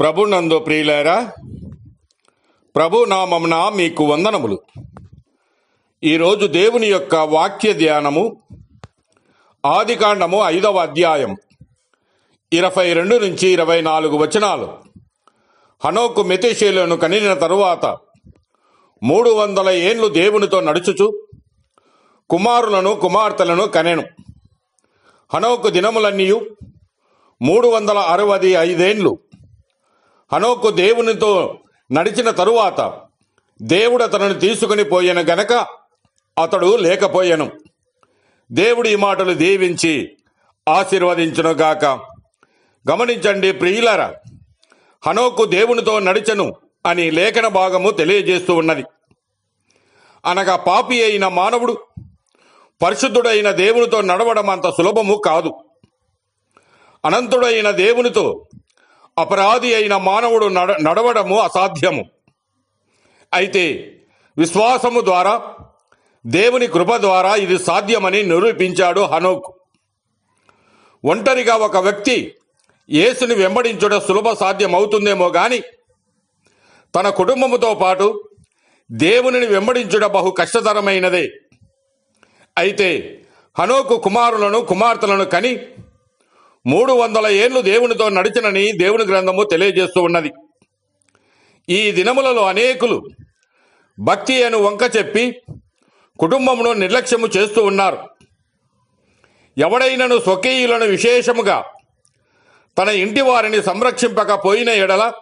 ప్రభునందు ప్రియులారా ప్రభు నామమున మీకు వందనములు. ఈరోజు దేవుని యొక్క వాక్య ధ్యానము ఆదికాండము ఐదవ అధ్యాయం ఇరవై రెండు నుంచి ఇరవై నాలుగు వచనాలు. హనోకు మెతిశీలను కనిన తరువాత మూడు వందల ఏండ్లు దేవునితో నడుచుచు కుమారులను కుమార్తెలను కనెను. హనోకు దినములన్నీయు మూడు వందల అరవై ఐదేండ్లు. హనోకు దేవునితో నడిచిన తరువాత దేవుడు అతను తీసుకుని పోయిన గనక అతడు లేకపోయాను. దేవుడు ఈ మాటలు దీవించి ఆశీర్వదించునుగాక గమనించండి ప్రియులరా హనోకు దేవునితో నడిచెను అని లేఖన భాగము తెలియజేస్తూ ఉన్నది. అనగా పాపి అయిన మానవుడు పరిశుద్ధుడైన దేవునితో నడవడం అంత సులభము కాదు. అనంతుడైన దేవునితో అపరాధి అయిన మానవుడు నడ నడవడము అసాధ్యము. అయితే విశ్వాసము ద్వారా దేవుని కృప ద్వారా ఇది సాధ్యమని నిరూపించాడు హనోక్. ఒంటరిగా ఒక వ్యక్తి యేసుని వెంబడించుట సులభ సాధ్యమవుతుందేమో గాని తన కుటుంబముతో పాటు దేవునిని వెంబడించుట బహు కష్టతరమైనదే. అయితే హనోకు కుమారులను కుమార్తెలను కని మూడు వందల ఏళ్ళు దేవునితో నడిచినని దేవుని గ్రంథము తెలియజేస్తూ ఉన్నది. ఈ దినములలో అనేకులు భక్తి అను వంక చెప్పి కుటుంబమును నిర్లక్ష్యము చేస్తూ ఉన్నారు. ఎవడైనను స్వకీయులను విశేషముగా తన ఇంటి వారిని సంరక్షింపకపోయిన ఎడల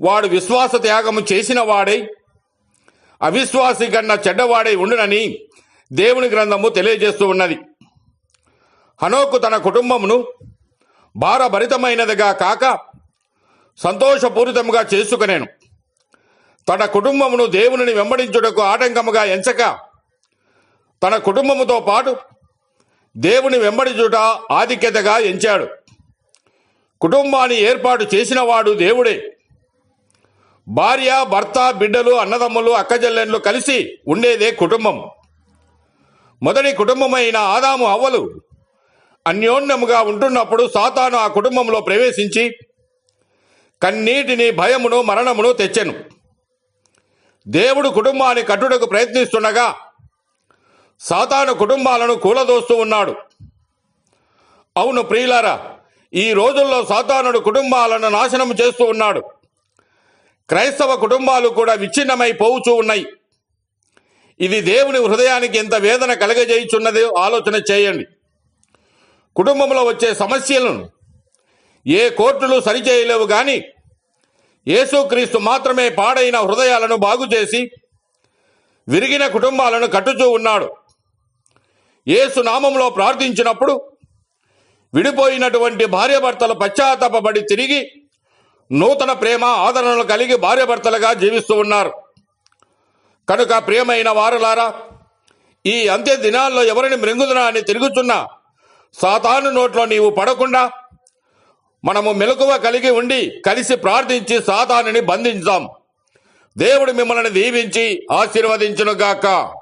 వాడు విశ్వాస త్యాగము చేసిన వాడై అవిశ్వాసి కన్నా చెడ్డవాడై ఉండునని దేవుని గ్రంథము తెలియజేస్తూ ఉన్నది. హనోకు తన కుటుంబమును భారభరితమైనదిగా కాక సంతోషపూరితముగా చేసుకునేను తన కుటుంబమును దేవునిని వెంబడించుటకు ఆటంకముగా ఎంచక తన కుటుంబముతో పాటు దేవుని వెంబడించుట ఆధిక్యతగా ఎంచాడు. కుటుంబాన్ని ఏర్పాటు చేసినవాడు దేవుడే. భార్య భర్త బిడ్డలు అన్నదమ్ములు అక్కజల్లెన్లు కలిసి ఉండేదే కుటుంబం. మొదటి కుటుంబమైన ఆదాము అవ్వలు. అన్యోన్యముగా ఉంటున్నప్పుడు సాతాను ఆ కుటుంబంలో ప్రవేశించి కన్నీటిని భయమును మరణమును తెచ్చెను. దేవుడు కుటుంబాన్ని కట్టుటకు ప్రయత్నిస్తుండగా సాతాను కుటుంబాలను కూలదోస్తూ ఉన్నాడు. అవును ప్రియులారా ఈ రోజుల్లో సాతానుడు కుటుంబాలను నాశనం చేస్తూ ఉన్నాడు. క్రైస్తవ కుటుంబాలు కూడా విచ్ఛిన్నమై పోవుచూ ఉన్నాయి. ఇది దేవుని హృదయానికి ఎంత వేదన కలగజేయుచున్నదో ఆలోచన చేయండి. కుటుంబంలో వచ్చే సమస్యలను ఏ కోర్టులు సరిచేయలేవు గాని యేసుక్రీస్తు మాత్రమే పాడైన హృదయాలను బాగు చేసి విరిగిన కుటుంబాలను కట్టుచూ ఉన్నాడు. యేసు నామంలో ప్రార్థించినప్పుడు విడిపోయినటువంటి భార్యభర్తలు పశ్చాత్తాపడి తిరిగి నూతన ప్రేమ ఆదరణలు కలిగి భార్యభర్తలుగా జీవిస్తూ ఉన్నారు. కనుక ప్రియమైన వారులారా ఈ అంత్య దినాల్లో ఎవరిని మృంగుదనా అని తిరుగుతున్నా సాతాను నోట్లో నీవు పడకుండా మనము మెలకువ కలిగి ఉండి కలిసి ప్రార్థించి సాతానుని బంధించాం. దేవుడు మిమ్మల్ని దీవించి ఆశీర్వదించునుగాక.